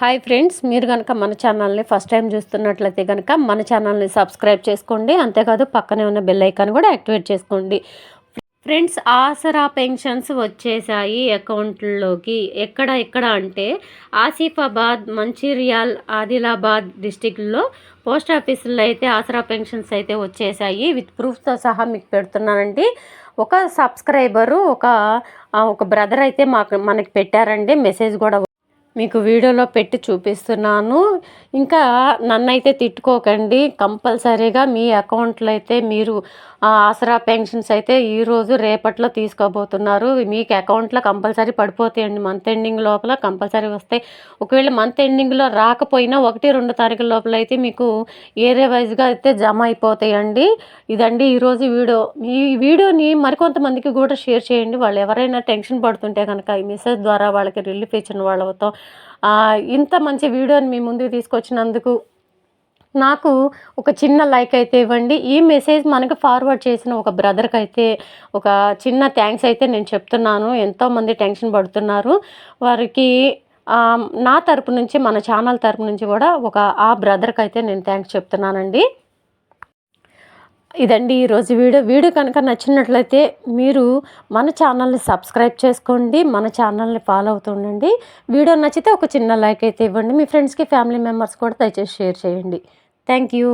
Hi friends మీరు కనుక మన ఛానల్ని ఫస్ట్ టైం చూస్తున్నట్లయితే కనుక మన ఛానల్ని సబ్స్క్రైబ్ చేసుకోండి. అంతేకాదు పక్కనే ఉన్న బెల్ ఐకాన్ కూడా యాక్టివేట్ చేసుకోండి. ఫ్రెండ్స్ ఆసరా పెన్షన్స్ వచ్చేసాయి అకౌంట్లోకి. ఎక్కడ ఎక్కడ అంటే ఆసిఫాబాద్ మంచిర్యాల్ ఆదిలాబాద్ డిస్టిక్లో పోస్ట్ ఆఫీసుల్లో అయితే ఆసరా పెన్షన్స్ అయితే వచ్చేసాయి. విత్ ప్రూఫ్తో సహా మీకు పెడుతున్నానండి. ఒక సబ్స్క్రైబరు ఒక ఒక బ్రదర్ అయితే మాకు మనకి పెట్టారండి. మెసేజ్ కూడా మీకు వీడియోలో పెట్టి చూపిస్తున్నాను. ఇంకా నన్నైతే తిట్టుకోకండి. కంపల్సరీగా మీ అకౌంట్లో అయితే మీరు ఆసరా పెన్షన్స్ అయితే ఈరోజు రేపట్లో తీసుకోబోతున్నారు. మీకు అకౌంట్లో కంపల్సరీ పడిపోతాయండి. మంత్ ఎండింగ్ లోపల కంపల్సరీ వస్తాయి. ఒకవేళ మంత్ ఎండింగ్లో రాకపోయినా ఒకటి రెండు తారీఖుల లోపల అయితే మీకు ఏరియా వైజ్గా అయితే జమ అయిపోతాయండి. ఇదండి ఈరోజు వీడియో. ఈ వీడియోని మరికొంతమందికి కూడా షేర్ చేయండి. వాళ్ళు ఎవరైనా టెన్షన్ పడుతుంటే కనుక ఈ మెసేజ్ ద్వారా వాళ్ళకి రిలీఫ్ ఇచ్చిన వాళ్ళతో ఇంత మంచి వీడియోని మీ ముందుకు తీసుకొచ్చినందుకు నాకు ఒక చిన్న లైక్ అయితే ఇవ్వండి. ఈ మెసేజ్ మనకు ఫార్వర్డ్ చేసిన ఒక బ్రదర్కి అయితే ఒక చిన్న థ్యాంక్స్ అయితే నేను చెప్తున్నాను. ఎంతోమంది టెన్షన్ పడుతున్నారు. వారికి నా తరపు నుంచి మన ఛానల్ తరపు నుంచి కూడా ఒక ఆ బ్రదర్కి అయితే నేను థ్యాంక్స్ చెప్తున్నానండి. ఇదండి ఈరోజు వీడియో. వీడియో కనుక నచ్చినట్లయితే మీరు మన ఛానల్ని సబ్స్క్రైబ్ చేసుకోండి మన ఛానల్ని ఫాలో అవుతుండండి వీడియో నచ్చితే ఒక చిన్న లైక్ అయితే ఇవ్వండి. మీ ఫ్రెండ్స్కి ఫ్యామిలీ మెంబర్స్ కూడా దయచేసి షేర్ చేయండి. Thank you.